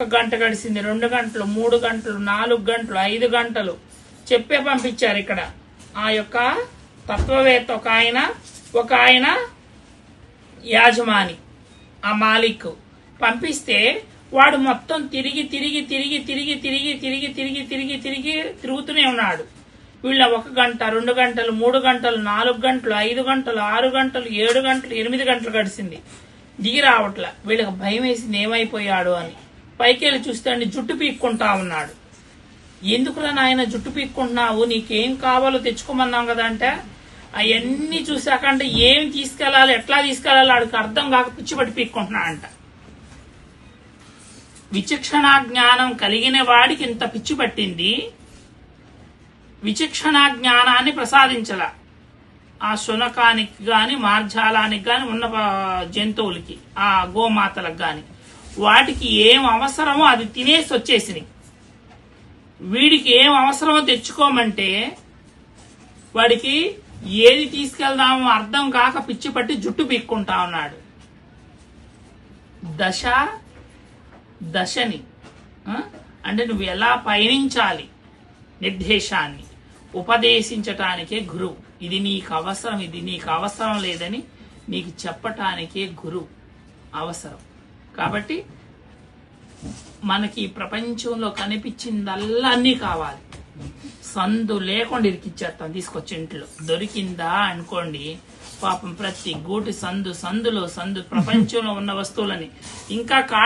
ఒక గంట గడిచింది రెండు గంటలు మూడు గంటలు నాలుగు గంటలు ఐదు గంటలు. చెప్పే పంపించారు ఇక్కడ. ఆ యొక్క తత్వవేత్త ఒక ఆయన ఒక ఆయన యాజమాని ఆ మాలిక్. పంపిస్తే వాడు మొత్తం తిరిగి తిరిగి తిరిగి తిరిగి తిరిగి తిరిగి తిరిగి తిరిగి తిరిగి తిరుగుతూనే ఉన్నాడు. వీళ్ళ ఒక గంట రెండు గంటలు మూడు గంటలు నాలుగు గంటలు ఐదు గంటలు ఆరు గంటలు ఏడు గంటలు ఎనిమిది గంటలు గడిచింది దిగి రావట్ల. వీళ్ళకి భయం వేసింది ఏమైపోయాడు అని. పైకి వెళ్ళి చూస్తే అండి జుట్టు పీక్కుంటా ఉన్నాడు. ఎందుకురా నాయన జుట్టు పీక్కుంటున్నావు? నీకేం కావాలో తెచ్చుకోమన్నాం కదా అంటే అవన్నీ చూశాక అంటే ఏం తీసుకెళ్ళాలి ఎట్లా తీసుకెళ్ళాలి వాడికి అర్థం కాక పిచ్చిపట్టి పీక్కుంటున్నా అంట. విచక్షణ జ్ఞానం కలిగిన వాడికి ఇంత పిచ్చి పట్టింది. విచక్షణ జ్ఞానాన్ని ప్రసాదించల. ఆ శునకానికి కానీ మార్జాలానికి కానీ ఉన్న జంతువులకి ఆ గోమాతలకు కానీ వాటికి ఏం అవసరమో అది తినేసి వచ్చేసినాయి. వీడికి ఏం అవసరమో తెచ్చుకోమంటే వాడికి ఏది తీసుకెళ్దామో అర్థం కాక పిచ్చి పట్టి జుట్టు పీక్కుంటా ఉన్నాడు. దశ దశని అంటే నువ్వు ఎలా పయనించాలి నిర్దేశాన్ని ఉపదేశించటానికే గురువు. ఇది నీకు అవసరం ఇది నీకు అవసరం లేదని నీకు చెప్పటానికే గురువు. అవసరం. కాబట్టి మనకి ప్రపంచంలో కనిపించిందల్లా అన్నీ కావాలి. సందు లేకుండా ఇరికిచ్చేస్తాం తీసుకొచ్చి ఇంట్లో. దొరికిందా అనుకోండి పాపం ప్రతి గూటి సందు సందులో సందు ప్రపంచంలో ఉన్న వస్తువులని. ఇంకా కా